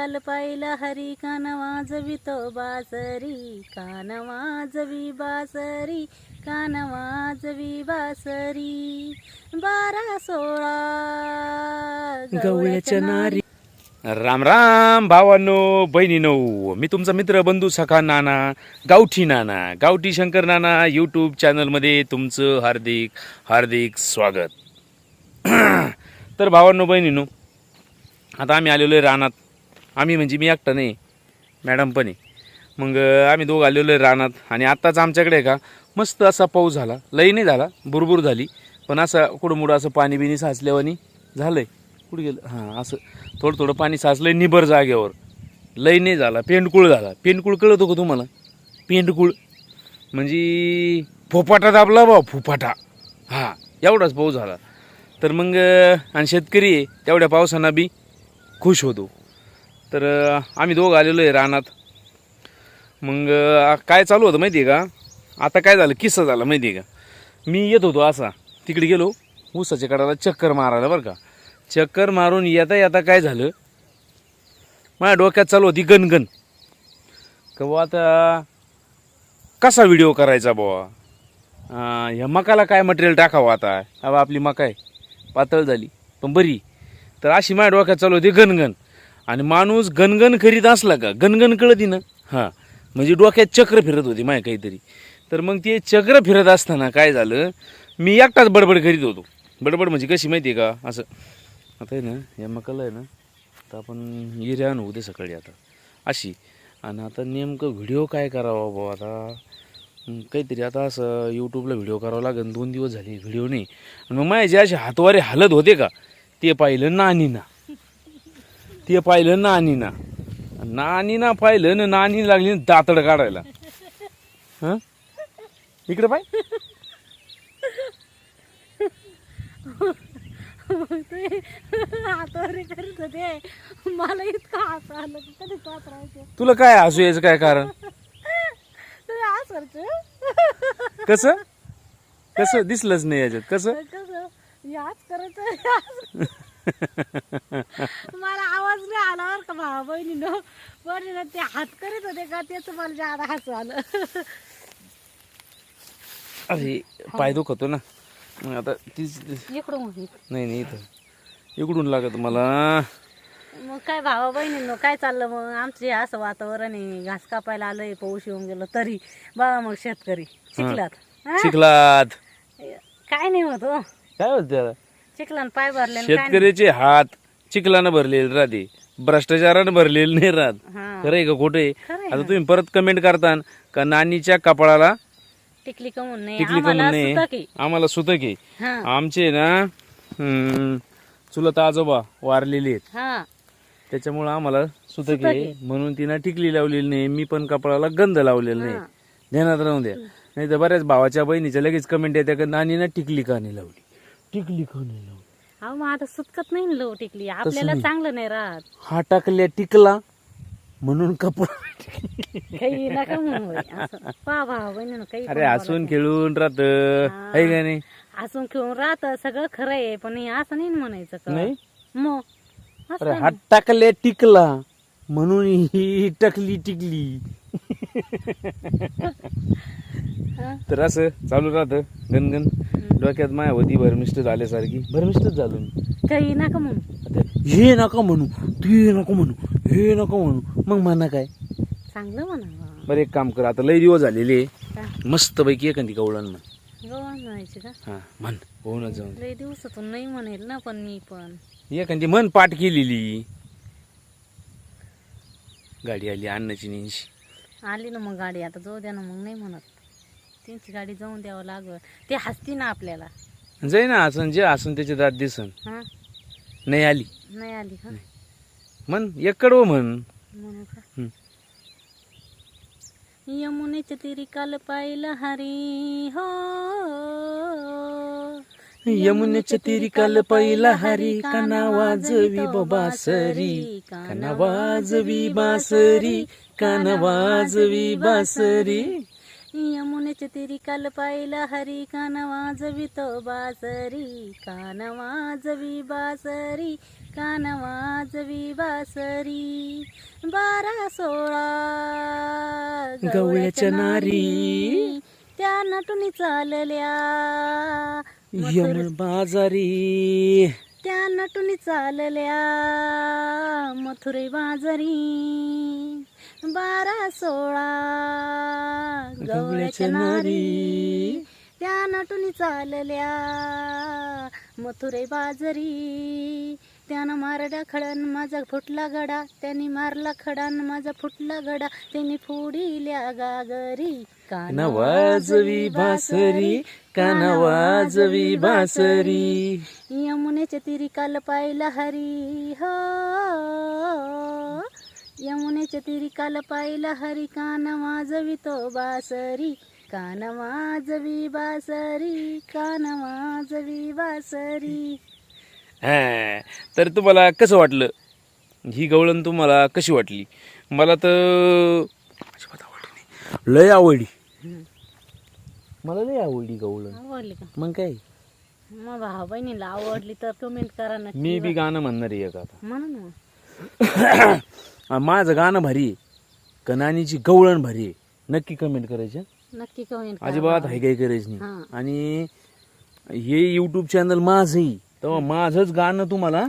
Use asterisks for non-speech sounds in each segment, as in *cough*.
काल पाहिला हरी कान वाजवितो बासरी कान वाजवी बासरी कान वाजवी बासरी. बारा सोळा गवळ्याच्या नारी राम राम भावांनो बहिणीनो मी तुमचा मित्र बंधू सखा नाना गावठी नाना गावठी शंकर नाना यूट्यूब चॅनलमध्ये तुमचं हार्दिक हार्दिक स्वागत. *clears throat* तर भावांनो बहिणीनो आता आम्ही आलेलो आहे रानात. आम्ही म्हणजे मी एकटा नाही मॅडम पण आहे. मग आम्ही दोघं आलेलो आहे रानात आणि आत्ताच आमच्याकडे का मस्त असा पाऊस झाला. लई नाही झाला बुरबुर झाली. पण असं कुठं मुडं असं पाणी बिनी साचल्यावानी आहे कुठे गेलं? हां असं थोडं थोडं पाणी साचलंय निबर जागेवर. लई नाही झाला पेंडकुळ झाला. पेंडकुळ कळतो का तुम्हाला? पेंडकुळ. म्हणजे फोपाटा दाबला बा फोपाटा हां एवढाच पाऊस झाला. तर मग आणि शेतकरी आहे तेवढ्या पावसानं बी खुश होतो. तर आम्ही दोघं आलेलो आहे रानात. मग काय चालू होतं माहिती आहे का? आता काय झालं? किस्सा झाला माहिती आहे का? मी येत होतो असा. तिकडे गेलो. ऊसाच्या कडाला चक्कर मारायला बरं का. चक्कर मारून येता येता काय झालं? माझ्या डोक्यात चालू होती गणगण. का बुवा आता कसा व्हिडिओ करायचा बुवा? ह्या मकाला काय मटेरियल टाकावं आता? अबा आपली मका आहे. पातळ झाली पण बरी. तर अशी माझ्या डोक्यात चालू होती गणगण. आणि माणूस गणगण करीत असला का? गणगण कळती ना? हां. म्हणजे डोक्यात चक्र फिरत होती माय काहीतरी. तर मग ते चक्र फिरत असताना काय झालं? मी एकटाच बडबड करीत होतो. बडबड म्हणजे कशी माहिती आहे का? असं. आता आहे ना या मकाला आहे ना आता आपण हिऱ्या आणू उद्या सकाळी आता. अशी. आणि आता नेमकं व्हिडिओ काय करावा बाबा आता? काहीतरी आता असं यूट्यूबला व्हिडिओ करावा लागेल. दोन दिवस झाले व्हिडिओ नाही. आणि मग माझे जे असे हातवारे हालत होते का? ते पाहिलं नानीना. ते पाहिलं नानीना. नानीना पाहिलं ना नानी लागली ना दातड काढायला. हां? इकडे पाय. ते होते मला इतकं हसू आलं की कधी तुला काय हसू यायचं काय कारण? हसायचं कसं? कसं? दिसलंच नाही याच्यात. कसं? कसं याच करायचं मला आवाज नाही आला बरं का भावा बहिणीनं? पण ना ते हात करीत होते का तेच मला जादा हसू आलं. अरे पाय दुखतो ना. मग आता तीच इकडून. नाही नाही इथं. इकडून लागत मला. मग काय भावा बहिणींनो काय चाललं मग? आमचं असं वातावरण आहे. घास कापायला आलंय पाऊस येऊन गेलो तरी. बघा मग शेतकरी. हा? चिखलात काय नाही होत हो. काय होत त्याला? चिखलान पाय भरले. शेतकऱ्याचे हात चिखलानं भरलेले राहते. भ्रष्टाचारानं भरलेले नाही राहत. खरं आहे का खोटं आता तुम्ही परत कमेंट करता का नानीच्या कपाळाला टिकली कमून नाही? टिकली आम्हाला कमून सुद्धा की नाही आम्हाला सुतक आहे. आमचे ना चुलत आजोबा वारलेले आहेत. हा. त्याच्यामुळं आम्हाला सुतक आहे. म्हणून तिनं टिकली लावलेली नाही. मी पण कपाळाला गंध लावलेला नाही. ध्यानात राहून द्या. नाही तर बऱ्याच भावाच्या बहिणीच्या लगेच कमेंट येते का नानीनं टिकली का नाही लावली? टिकली का नाही लावली? अहो मग आता सुटकत नाही ना लो टिकली. आपल्याला नाही. चांगलं नाही राहत. हा टाकल्या टिकला म्हणून कपडा काही नका म्हणून बाई. असं पहा भावा बहिणीनं काही अरे पण हसून खेळून राहत. हा. आहे का नाही? बोला. हसून खेळून राहत. सगळं खरं आहे पण हे असं नाही ना म्हणायचं का? नाही? मग? असं अरे हात टाकल्या टिकला म्हणून ही टकली टिकली. *laughs* हा. तर असं चालू राहतं गणगण डोक्यात माया होती भरमिष्ट झाल्यासारखी. भरमिष्टच झालो मी. ना. काही नका म्हणून आता हे नका म्हणू ते नको म्हणू हे नको म्हणू. मग म्हणा काय? चांगलं म्हणा. बरं एक काम कर आता लय दिवस झालेले. मस्त पैकी एखादी कवळण म्हण. गव्हाण म्हणायचे का? हा म्हण. होऊनच जाऊन. लई दिवसातून नाही म्हणेल ना पण मी पण. एखादी मन पाठ केलेली. गाडी आली अन्नाची नेंशी. आली ना मग गाडी आता जाऊ द्या ना मग नाही म्हणत. त्यांची गाडी जाऊन द्यावं लागल. ते हसती ना आपल्याला. जाई ना असन जे असन त्याचे दात दिसन. हा? नाही आली. नाही आली का? म्हण एककडव म्हण. म्हणू का? हं. यमुनेच्या तिरी काल पाहिलं हरी हो. यमुनेच्या तिरी काल पहिला हरी काना वाजवी बासरी काना वाजवी बासरी काना वाजवी बासरी यमुनेच्या तिरी काल पाहिलं हरी कान वाजवितो बासरी कान वाजवी बासरी कान वाजवी बासरी. बारा सोळा गवळ्याच्या नारी. त्या नटून चालल्या. यम बाजारी. त्या नटून चालल्या मथुरे बाजारी. बारा सोळा गवळ्याच्या नारी त्या नटून चालल्या. मथुरे बाजारी त्यानं मारडा खडन माझा फुटला गडा. त्यांनी मारला खडान माझा फुटला गडा. त्यांनी फोडिल्या गागरी कान वाजवी बासरी कान वाजवी बासरी यमुनेच्या तिरी काल पाहिला हरी हो. यमुनेच्या तिरी काल पाहिला हरी कान वाजवी तो बासरी कान वाजवी बासरी कान वाजवी बासरी हा तर तुम्हाला कसं वाटलं ही गवळण तुम्हाला कशी वाटली मला तर अजिबात आवडली नाही. लय आवडली मला लय आवडली गवळण आवडली का मग काय मग भाऊ बहिणीला आवडली तर कमेंट करा नक्की मी बी गाणं म्हणणार आहे एक आता म्हणून मग आ, माझं गाणं भारी आहे. कनानीची गवळण भारी आहे. नक्की कमेंट करायची? नक्की कमेंट करा. अजिबात हाय काही करायचं हा. आणि हे युट्यूब चॅनल माझंही. तेव्हा माझंच गाणं तुम्हाला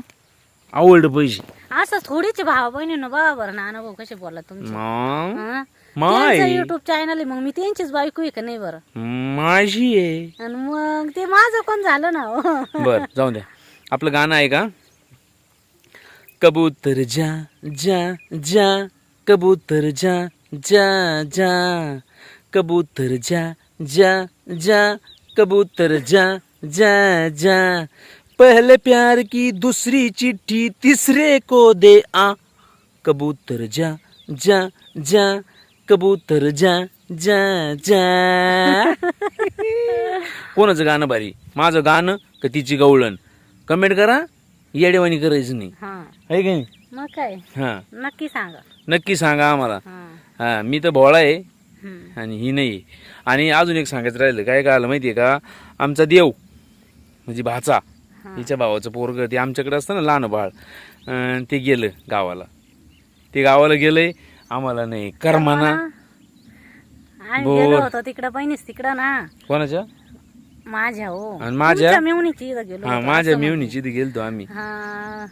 आवडलं पाहिजे. असं थोडीच भाऊ बहिणीनं बघा बरं नाना भाऊ कसे बोला तुमचे? मग हा? माय. त्यांचं युट्यूब चॅनल आहे मग मी त्यांचीच बायको आहे का नाही बरं? माझी आहे. आणि मग ते माझं कोण झालं ना हो. बर जाऊ द्या. आपलं गाणं आहे का? कबूतर जा जा जा कबूतर जा जा जा कबूतर जा जा जा कबूतर जा जा जा पहले प्यार की दूसरी चिट्ठी तीसरे को दे आ कबूतर जा जा जा कबूतर जा जा जा कोणाचं गाणं भारी माझं गाणं का तिची गवळण कमेंट करा येडेवाणी करायचं नाही. हा. आहे का नाही? मग काय? हां. नक्की सांगा. नक्की सांगा आम्हाला. हा. हां मी तर भोळा आहे. हम्म. आणि ही नाही. आहे. आणि अजून एक सांगायचं राहिलं काय काय आलं माहिती आहे का? आमचा देव म्हणजे भाचा हा. हिच्या भावाचं पोरग ते आमच्याकडे असतं ना लहान बाळ अं, ते गेलं गावाला. ते गावाला गेलंय आम्हाला नाही. करमाना. आम्ही बोल. होतो तिकडं बहिणीच तिकडं ना. कोणाच्या? माझ्या हो. आणि माझ्या? तुमच्या मेवणीची इथं गेलो हा होतो, माझ्या असं म्हणते. मिवणीची तिथे गेलतो आम्ही. हा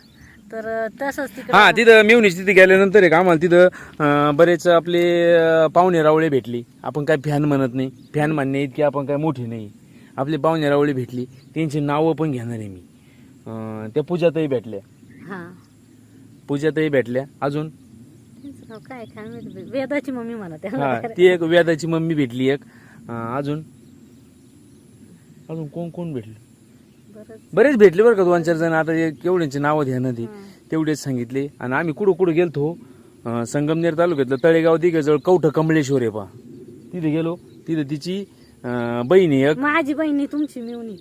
तर तसंच तिकडं. हा तिथं मिवणीची तिथे गेल्यानंतर एक आम्हाला तिथं अं, बरेच आपले अं, पाहुणे रावळे भेटली. आपण काय फॅन म्हणत नाही. फॅन म्हणणे इतके आपण काय मोठे नाही. आपले पाहुणे रावळे भेटली. त्यांची नावं पण घेणार आहे मी. अं, त्या पूजाताई भेटल्या. हा. पूजाताई भेटल्या. अजून? त्यांचं नाव काय? काय माहिती. वेदाची मम्मी म्हणा हा त्या ती एक वेदाची मम्मी भेटली एक. अं, अजून? अजून कोण कोण भेटले? बरंच. भेटले बरं का दोन चार जण. आता एक केवढ्यांची नावं ध्यानात आहे हं. तेवढेच सांगितले. आणि आम्ही कुठं कुठं गेलतो? अं, संगमनेर तालुक्यातलं तळेगाव दिघेजवळ कवठ कमळेश्वर आहे पा तिथे गेलो. तिथे तिची अं, बहीण आहे एक. माझी बहिणी तुमची मिवणी.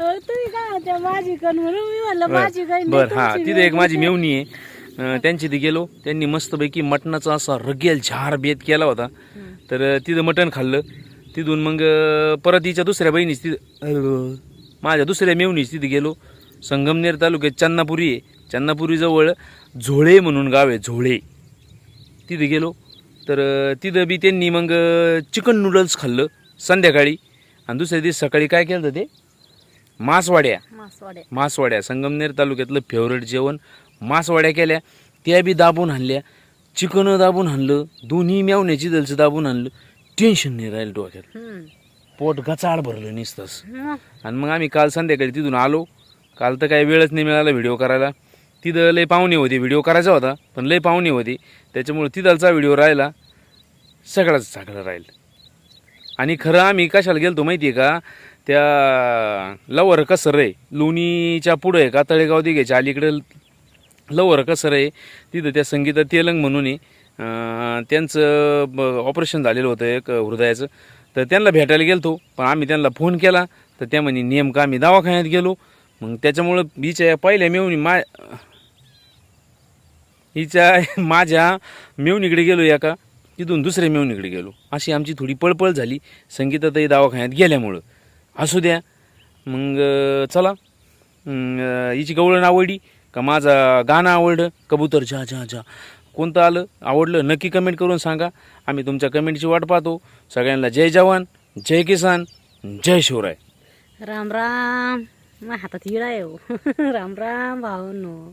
तुम्ही काय म्हणता माझी कण म्हणून? मी म्हणलं माझी बहीण बर हा तिथे एक माझी मेवणी आहे. अं, त्यांची तिथे गेलो. त्यांनी मस्तपैकी मटणाचा असा रगेल झार बेत केला होता. तर तिथं मटण खाल्लं. तिथून मग परत तिच्या दुसऱ्या बहिणीच तिथं माझ्या दुसऱ्या मेवणीच तिथे गेलो. संगमनेर तालुक्यात चन्नापुरी आहे. चन्नापुरीजवळ झोळे म्हणून गाव आहे झोळे. तिथे गेलो. तर तिथं बी त्यांनी मग चिकन नूडल्स खाल्लं संध्याकाळी. आणि दुसऱ्या दिवशी सकाळी काय केलं ते? मासवाड्या. मासवाड्या. मासवाड्या. संगमनेर तालुक्यातलं फेवरेट जेवण मासवाड्या केल्या. त्या बी दाबून आणल्या. चिकन दाबून आणलं दोन्ही मेवण्याची दलचं दाबून आणलं टेन्शन नाही राहिलं डोक्यात. पोट गचाड भरलं नुसतंच मग? आणि मग आम्ही काल संध्याकाळी तिथून आलो. काल तर काही वेळच नाही मिळाला व्हिडिओ करायला. तिथं लय पाहुणे होते व्हिडिओ करायचा होता पण लय पाहुणे होते. त्याच्यामुळे तिथलचा व्हिडिओ राहिला सगळाच सगळं राहील. आणि खरं आम्ही कशाला गेलतो माहिती आहे का? त्या लवर कसर आहे लोणीच्या पुढं आहे का? तळेगाव दिघ्याच्या अलीकडे लवर कसर आहे तिथं त्या संगीता तेलंग म्हणून आहे. त्यांचं ऑपरेशन झालेलं होतं एक हृदयाचं. तर त्यांना भेटायला गेलतो पण आम्ही त्यांना फोन केला. तर त्या म्हणे नेमकं आम्ही दवाखान्यात गेलो. मग त्याच्यामुळं हिच्या पहिल्या मेवणी मा हिच्या *laughs* माझ्या मेवणीकडे गेलो एका तिथून दुसऱ्या मेवणीकडे गेलो. अशी आमची थोडी पळपळ झाली. संगीतातही दवाखान्यात गेल्यामुळं. असू द्या. मग चला. हिची गवळण आवडी का माझं गाणं आवडलं? कबूतर झा झा झा कोणतं आलं? आवडलं? नक्की कमेंट करून सांगा. आम्ही तुमच्या कमेंटची वाट पाहतो. सगळ्यांना जय जवान जय किसान जय शिवराय. राम राम. माझ्या हातात हिळा आहे हो. *laughs* राम राम भावांनो.